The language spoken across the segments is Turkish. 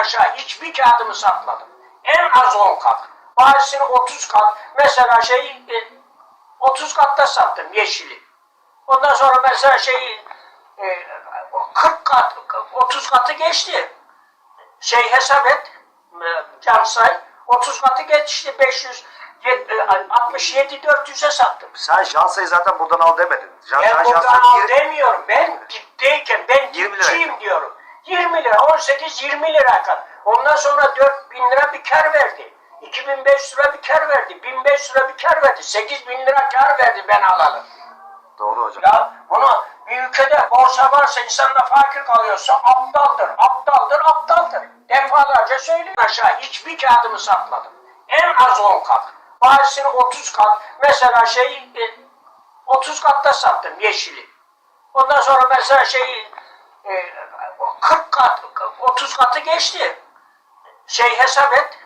aşağı hiçbir kağıdımı satmadım. En az 10 kat. Bazısını 30 kat. Mesela şey e, 30 katta sattım yeşili. Ondan sonra mesela şey e, 40 kat, 30 katı geçti. Şey hesap et, e, can say. 30 katı geçti 500, yet- e, 67 400'e sattım. Sen Jansa'yı zaten buradan al demedin. Jan, Ben sen buradan al demiyorum. Ben dipteyken ben 20 lira. dipçiyim diyorum. 20 lira, 18, 20 lira kadar. Ondan sonra 4000 lira bir kar verdi. 2500 lira bir kar verdi. 1500 lira bir kar verdi. 8000 lira kar verdi ben alalım. Doğru hocam. Ya bunu bir ülkede borsa varsa insanla fakir kalıyorsa aptaldır, aptaldır, aptaldır. Defalarca söylüyorum. Aşağı hiçbir kağıdımı satmadım. En az 10 kat. Bazısını 30 kat. Mesela şey e, 30 katta sattım yeşili. Ondan sonra mesela şey e, 40 kat, 30 katı geçti. Şey hesap et,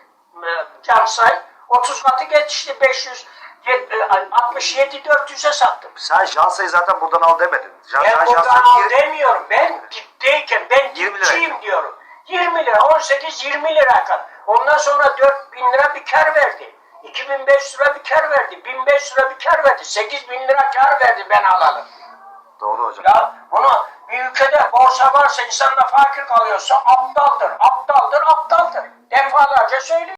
e, can say. 30 katı geçti 500, yet- e, 67 400'e sattım. Sen Jansa'yı zaten buradan al demedin. Jan, Ben sen buradan al demiyorum. Ben dipteyken ben 20 lira. dipçiyim diyorum. 20 lira, 18, 20 lira kadar. Ondan sonra 4000 lira bir kar verdi. 2500 lira bir kar verdi. 1500 lira bir kar verdi. 8000 lira kar verdi ben alalım. Doğru hocam. Ya bunu bir ülkede borsa varsa insanla fakir kalıyorsa aptaldır, aptaldır, aptaldır. Defalarca söylüyorum.